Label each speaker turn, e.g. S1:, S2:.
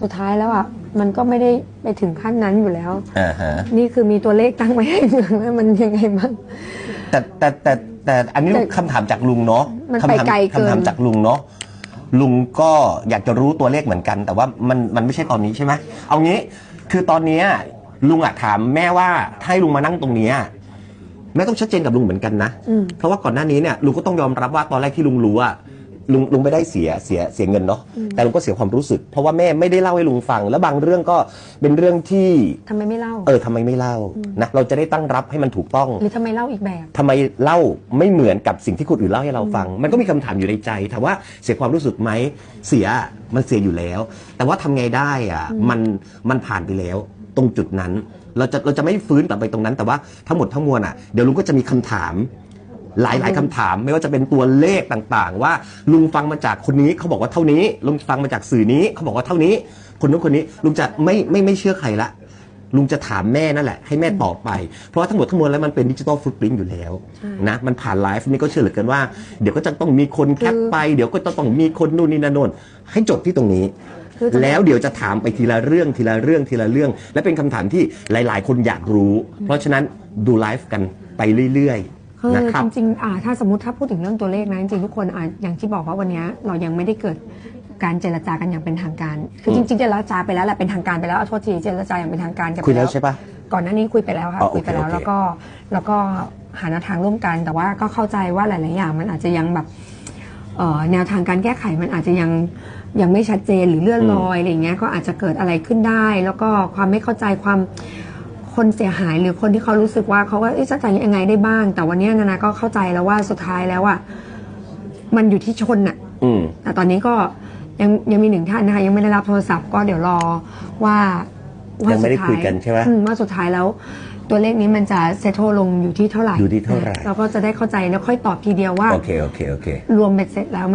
S1: สุดท้ายแล้วอะมันก็ไม่ได้ไปถึงขั้นนั้นอยู่แล้ว
S2: อ่าฮะ
S1: นี่คือมีตัวเลขตั้งไว้ให้เมืองแล้วมันยังไงบ้าง
S2: แต่แต่แต่แต่อันนี้
S1: แต่
S2: คำถามจากลุงเนาะ
S1: มัน
S2: คำ
S1: ไป
S2: ถาม
S1: ไกลเกิน
S2: คำถามจากลุงเนาะลุงก็อยากจะรู้ตัวเลขเหมือนกัน แต่ว่ามันมันไม่ใช่ตอนนี้ใช่ไหมเอางี้ คือตอนเนี้ยลุงอะถามแม่ว่าถ้าให้ลุงมานั่งตรงเนี้ยแม่ต้องชัดเจนกับลุงเหมือนกันนะ
S1: อืม
S2: เพราะว่าก่อนหน้านี้เนี่ยลุงก็ต้องยอมรับว่าตอนแรกที่ลุงรู้อะ ลุงลุงไม่ได้เสียเสียเสียเงินเนาะแต่ลุงก็เสียความรู้สึก เพราะว่าแม่ไม่ได้เล่าให้ลุงฟัง แล้วบางเรื่องก็เป็นเรื่องที่
S1: ทำไมไม่เล่า
S2: เออทำไมไม่เล่านะเราจะได้ตั้งรับให้มันถูกต้อง
S1: หรือทำไมเล่าอีกแบบ
S2: ทำไมเล่าไม่เหมือนกับสิ่งที่คนอื่นเล่าให้เราฟัง มันก็มีคำถามอยู่ในใจถามว่าเสียความรู้สึกไหมเสียมันเสียอยู่แล้ว แต่ว่าทำไงได้อะมันมันผ่านไปแล้ว ตรงจุดนั้น เราจะเราจะไม่ฟื้นกลับไปตรงนั้น แต่ว่าทั้งหมดทั้งมวลอะเดี๋ยวลุงก็จะมีคำถาม หลายหลายคำถามไม่ว่าจะเป็นตัวเลขต่างๆ ว่าลุงฟังมาจากคนนี้เขาบอกว่าเท่านี้ ลุงฟังมาจากสื่อนี้เขาบอกว่าเท่านี้ คนนู้นคนนี้ลุงจะไม่ไม่ไม่เชื่อใครละลุงจะถามแม่นั่นแหละให้แม่ตอบไป เพราะว่าทั้งหมดทั้งมวลแล้วมันเป็นดิจิตอลฟุตปรินต์อยู่แล้วนะมันผ่านไลฟ์นี่ก็เชื่อเหลือเกินว่า เดี๋ยวก็จะต้องมีคนแคปไป เดี๋ยวก็จะต้องมีคนนู่นนี่นั่นโน่นให้จบที่ตรงนี้
S1: คือจะ
S2: แล้วเดี๋ยวจะถามไปทีละเรื่องทีละเรื่องทีละเรื่อง และเป็นคำถามที่หลาย ๆ คนอยากรู้ เพราะฉะนั้นดูไลฟ์กันไปเรื่อย
S1: คือ
S2: ๆนะครับ
S1: จริงๆอ่าถ้าสมมติถ้าพูดถึงเรื่องตัวเลขนะจริงๆทุกคนอ่าอย่างที่บอกว่าวันเนี้ยเรายังไม่ได้เกิดการเจรจากันอย่างเป็นทางการ คือจริงๆเจรจาไปแล้วแหละเป็นทางการไปแล้วเอาโทษทีเจรจาอย่างเป็นทางการกันไป
S2: คุยแล้วใช่ปะ
S1: ก่อนหน้านี้คุยไปแล้วค่ะ
S2: อ๋อโอเค
S1: คุยไปแล้ว
S2: โอเค
S1: แล้วก็แล้วก็หาแนวทางร่วมกัน แต่ว่าก็เข้าใจว่าหลายๆอย่างมันอาจจะยังแบบเอ่อแนวทางการแก้ไขมันอาจจะยังยังไม่ชัดเจนหรือเลื่อนลอยอะไรอย่างเงี้ยก็อาจจะเกิดอะไรขึ้นได้ แล้วก็ความไม่เข้าใจความ คนเสียหายหรือคนที่เขารู้สึกว่าเขาว่าเอ๊ะจะจ่ายยังไงได้บ้าง แต่วันนี้นานาก็เข้าใจแล้วว่าสุดท้ายแล้วอะมันอยู่ที่ชนน่ะ
S2: อืม
S1: แต่ตอนนี้ก็ยังยังมีหนึ่งท่านนะคะยังไม่ได้รับโทรศัพท์ก็เดี๋ยวรอว่าว่า
S2: ยังไม่ได้
S1: สุท้า
S2: คุยกันใช่ไหม
S1: อืว่าสุดท้ายแล้วตัวเลขนี้มันจะเซตโทลงอยู่ที่เท่าไหร่
S2: อยู่ที่เท่าไหร่
S1: เราก็จะได้เข้าใจแล้วค่อยตอบทีเดียวว่า
S2: โอเคโอเคโอเค
S1: รวมเป็นเสร็จแล้ว